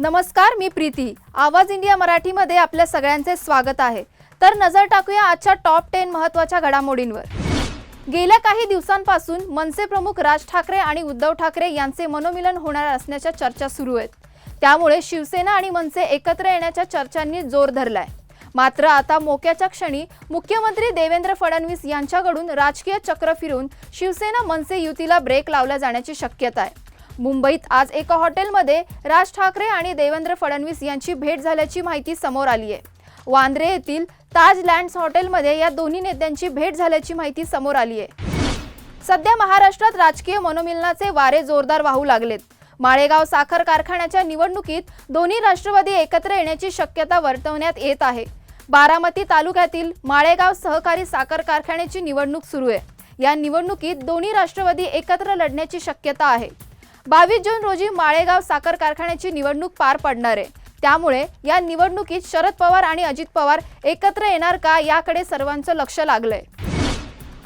नमस्कार मी प्रीती. आवाज इंडिया मराठीमध्ये आपल्या सगळ्यांचे स्वागत आहे. तर नजर टाकूया आजच्या टॉप टेन महत्त्वाच्या घडामोडींवर. गेल्या काही दिवसांपासून मनसे प्रमुख राज ठाकरे आणि उद्धव ठाकरे यांचे मनोमिलन होणार असण्याच्या चर्चा सुरू आहेत. त्यामुळे शिवसेना आणि मनसे एकत्र येण्याच्या चर्चांनी जोर धरलाय. मात्र आता मोक्याच्या क्षणी मुख्यमंत्री देवेंद्र फडणवीस यांच्याकडून राजकीय चक्र फिरून शिवसेना मनसे युतीला ब्रेक लावला जाण्याची शक्यता आहे. मुंबईत आज एका हॉटेलमध्ये राज ठाकरे आणि देवेंद्र फडणवीस यांची भेट झाल्याची माहिती समोर आली आहे. वांद्रे येथील ताज लँड्स हॉटेलमध्ये या दोन्ही नेत्यांची भेट झाल्याची माहिती समोर आली आहे. सध्या महाराष्ट्रात राजकीय मनोमिलनाचे वारे जोरदार वाहू लागलेत. माळेगाव साखर कारखान्याच्या निवडणुकीत दोन्ही राष्ट्रवादी एकत्र येण्याची शक्यता वर्तवण्यात येत आहे. बारामती तालुक्यातील माळेगाव सहकारी साखर कारखान्याची निवडणूक सुरू आहे. या निवडणुकीत दोन्ही राष्ट्रवादी एकत्र लढण्याची शक्यता आहे. बावीस जून रोजी माळेगाव साखर कारखान्याची निवडणूक पार पडणार आहे. त्यामुळे या निवडणुकीत शरद पवार आणि अजित पवार एकत्र येणार का याकडे सर्वांचं लक्ष लागलंय.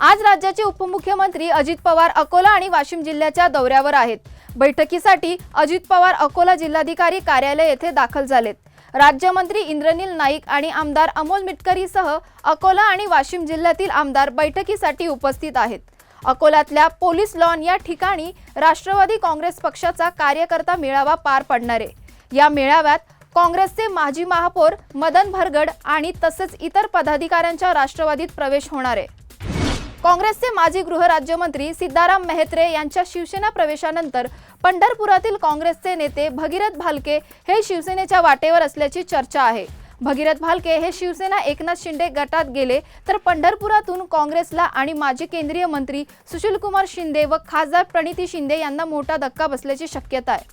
आज राज्याचे उपमुख्यमंत्री अजित पवार अकोला आणि वाशिम जिल्ह्याच्या दौऱ्यावर आहेत. बैठकीसाठी अजित पवार अकोला जिल्हाधिकारी कार्यालय येथे दाखल झालेत. राज्यमंत्री इंद्रनील नाईक आणि आमदार अमोल मिटकरीसह अकोला आणि वाशिम जिल्ह्यातील आमदार बैठकीसाठी उपस्थित आहेत. अकोल्यातल्या पोलीस लॉन या ठिकाणी राष्ट्रवादी काँग्रेस पक्षाचा कार्यकर्ता मेळावा पार पडणार आहे. या मेळाव्यात काँग्रेसचे माजी महापौर मदन भरगड आणि तसेच इतर पदाधिकाऱ्यांच्या राष्ट्रवादीत प्रवेश होणार आहे. काँग्रेसचे माजी गृहराज्यमंत्री सिद्धाराम मेहत्रे यांच्या शिवसेना प्रवेशानंतर पंढरपुरातील काँग्रेसचे नेते भगीरथ भालके हे शिवसेनेच्या वाटेवर असल्याची चर्चा आहे. भगीरथ भालके हे शिवसेना एकनाथ शिंदे गटात गेले तर पंढरपुरातून काँग्रेसला आणि माजी केंद्रीय मंत्री सुशीलकुमार शिंदे व खासदार प्रणिती शिंदे यांना मोठा धक्का बसल्याची शक्यता आहे.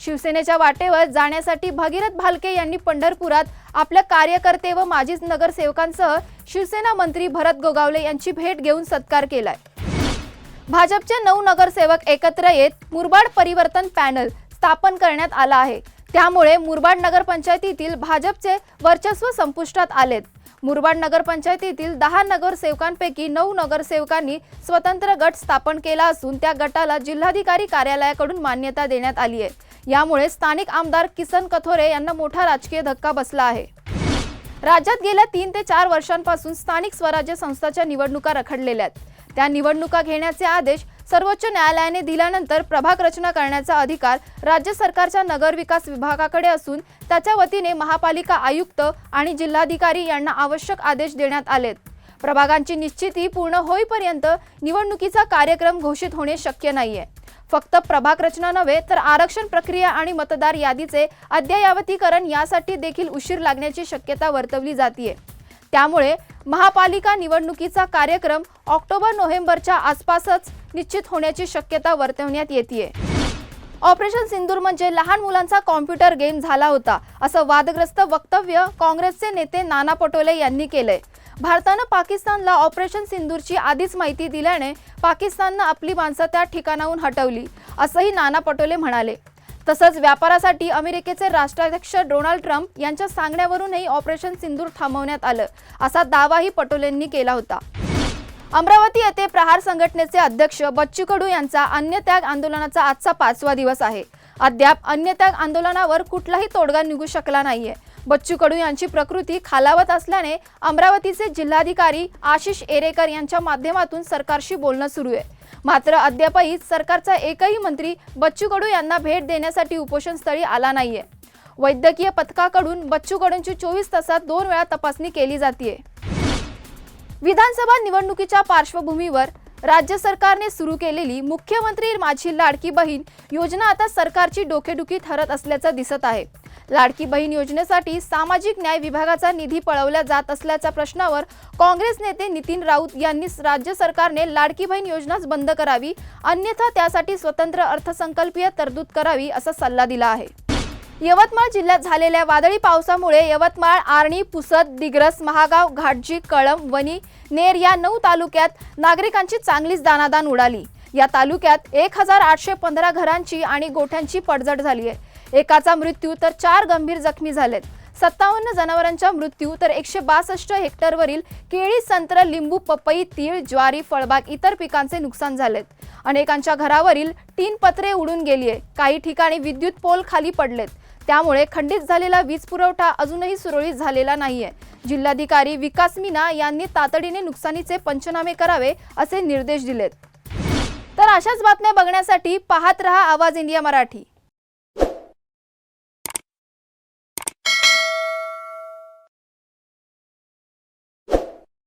शिवसेनेच्या वाटेवर जाण्यासाठी भगीरथ भालके यांनी पंढरपुरात आपल्या कार्यकर्ते व माजी नगरसेवकांसह शिवसेना मंत्री भरत गोगावले यांची भेट घेऊन सत्कार केलाय. भाजपचे नऊ नगरसेवक एकत्र येत मुरबाड परिवर्तन पॅनल स्थापन करण्यात आला आहे. त्यामुळे मुरबाड नगरपंचायतीतील भाजपचे वर्चस्व संपुष्टात आलेत. मुरबाड नगरपंचायतीतील दहा नगरसेवकांपैकी नऊ नगरसेवकांनी स्वतंत्र गट स्थापन केला असून त्या गटाला जिल्हाधिकारी कार्यालयाकडून मान्यता देण्यात आली आहे. यामुळे स्थानिक आमदार किसन कथोरे यांना मोठा राजकीय धक्का बसला आहे. राज्यात गेल्या तीन ते चार वर्षांपासून स्थानिक स्वराज्य संस्थाच्या निवडणुका रखडलेल्या आहेत. त्या निवडणुका घेण्याचे आदेश सर्वोच्च न्यायालयाने दिल्यानंतर प्रभाग रचना करण्याचा अधिकार राज्य सरकारच्या नगरविकास विभागाकडे असून त्याच्या वतीने महापालिका आयुक्त आणि जिल्हाधिकारी यांना आवश्यक आदेश देण्यात आलेत. प्रभागांची निश्चिती पूर्ण होईपर्यंत निवडणुकीचा कार्यक्रम घोषित होणे शक्य नाहीये. फक्त प्रभाग रचना नव्हे तर आरक्षण प्रक्रिया आणि मतदार यादीचे अद्ययावतीकरण यासाठी देखील उशीर लागण्याची शक्यता वर्तवली जाते त्यामुळे महापालिका निवडणुकीचा कार्यक्रम ऑक्टोबर नोव्हेंबरच्या आसपासच निश्चित होण्याची शक्यता वर्तवण्यात येते ऑपरेशन सिंदूर म्हणजे लहान मुलांचा कॉम्प्युटर गेम झाला होता असं वादग्रस्त वक्तव्य काँग्रेसचे नेते नाना पटोले यांनी केलंय. भारतानं पाकिस्तानला ऑपरेशन सिंदूरची आधीच माहिती दिल्याने पाकिस्ताननं आपली माणसं त्या ठिकाणाहून हटवली असंही नाना पटोले म्हणाले. तसंच व्यापारासाठी अमेरिकेचे राष्ट्राध्यक्ष डोनाल्ड ट्रम्प यांच्या सांगण्यावरूनही ऑपरेशन सिंदूर थांबवण्यात आलं असा दावाही पटोलेंनी केला होता. अमरावती येथे प्रहार संघटनेचे अध्यक्ष बच्चू कडू यांचा अन्नत्याग आंदोलनाचा आजचा पाचवा दिवस आहे. अद्याप अन्नत्याग आंदोलनावर कुठलाही तोडगा निघू शकला नाहीये. बच्चू कडू यांची प्रकृती खालावत असल्याने अमरावतीचे जिल्हाधिकारी आशिष एरेकर यांच्या माध्यमातून सरकारशी बोलणं सुरू आहे. मात्र अद्यापही सरकारचा एकही मंत्री बच्चू कडू यांना भेट देण्यासाठी उपोषणस्थळी आला नाहीये. वैद्यकीय पथकाकडून बच्चू कडूंची चोवीस तासात दोन वेळा तपासणी केली जाते विधानसभा निवडणुकीच्या पार्श्वभूमीवर राज्य सरकारने सुरू केलेली मुख्यमंत्री माझी लाडकी बहीण योजना आता सरकारची डोकेडुखी ठरत असल्याचं दिसत आहे. लाडकी बहीण योजनेसाठी सामाजिक न्याय विभागाचा निधी पळवला जात असल्याच्या प्रश्नावर काँग्रेस नेते नितीन राऊत यांनी राज्य सरकारने लाडकी बहीण योजनाच बंद करावी अन्यथा त्यासाठी स्वतंत्र अर्थसंकल्पीय तरतूद करावी असा सल्ला दिला आहे. यवतमाळ जिल्ह्यात झालेल्या वादळी पावसामुळे यवतमाळ आर्णी पुसद दिग्रस महागाव घाटजी कळंब वणी नेर या नऊ तालुक्यात नागरिकांची चांगलीच दानादान उडाली. या तालुक्यात एक हजार आठशे पंधरा घरांची आणि गोठ्यांची पडझड झाली आहे एकाचा मृत्यू तर चार गंभीर जखमी झालेत. सत्तावन्न जनावरांचा मृत्यू तर एकशे बासष्ट हेक्टरवरील केळी संत्र लिंबू पपई तीळ ज्वारी फळबाग इतर पिकांचे नुकसान झालेत. अनेकांच्या घरावरील तीन पत्रे उडून गेली आहे काही ठिकाणी विद्युत पोल खाली पडलेत. त्यामुळे खंडित झालेला वीज पुरवठा अजूनही सुरळीत झालेला नाहीये. जिल्हाधिकारी विकास मीना यांनी तातडीने नुकसानीचे पंचनामे करावे असे निर्देश दिलेत. तर अशाच बातम्या बघण्यासाठी पाहत रहा आवाज इंडिया मराठी.